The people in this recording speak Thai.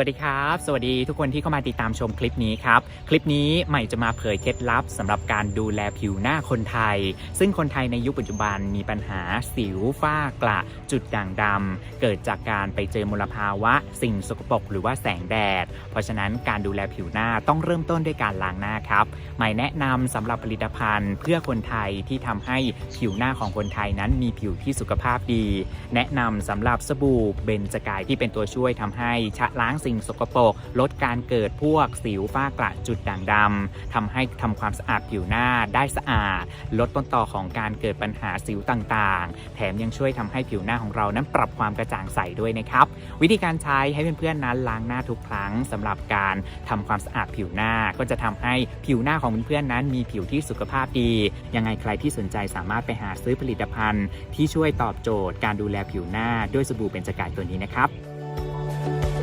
วัสดีครับ สวัสดีทุกคนที่เข้ามาติดตามชมคลิปนี้ครับ คลิปนี้ใหม่จะมาเผยเคล็ดลับสำหรับการดูแลผิวหน้าคนไทย ซึ่งคนไทยในยุคปัจจุบันมีปัญหาสิวฝ้ากระจุดด่างดำเกิดจากการไปเจอมลภาวะ สิ่งสกปรกหรือว่าแสงแดด เพราะฉะนั้นการดูแลผิวหน้าต้องเริ่มต้นด้วยการล้างหน้าครับใหม่แนะนำสำหรับผลิตภัณฑ์ เพื่อคนไทยที่ทำให้ผิวหน้าของคนไทยนั้นมีผิวที่สุขภาพดี แนะนำสำหรับสบู่เบนจกายที่เป็นตัวช่วยทำให้ชะล้างสิ่งสกปรกลดการเกิดพวกสิวฝ้ากระจุดด่างดำทำให้ทำความสะอาดผิวหน้าได้สะอาด ลดต้นตอของการเกิดปัญหาสิวต่างๆ แถมยังช่วยทำให้ผิวหน้าของเรานั้นปรับความกระจ่างใสด้วยนะครับ วิธีการใช้ให้เพื่อนๆนั้นล้างหน้าทุกครั้งสำหรับการทำความสะอาดผิวหน้าก็จะทำให้ผิวหน้าของเพื่อนๆนั้น มีผิวที่สุขภาพดี ยังไงใครที่สนใจสามารถไปหาซื้อผลิตภัณฑ์ ที่ช่วยตอบโจทย์การดูแลผิวหน้าด้วยสบู่เบญจกายตัวนี้นะครับ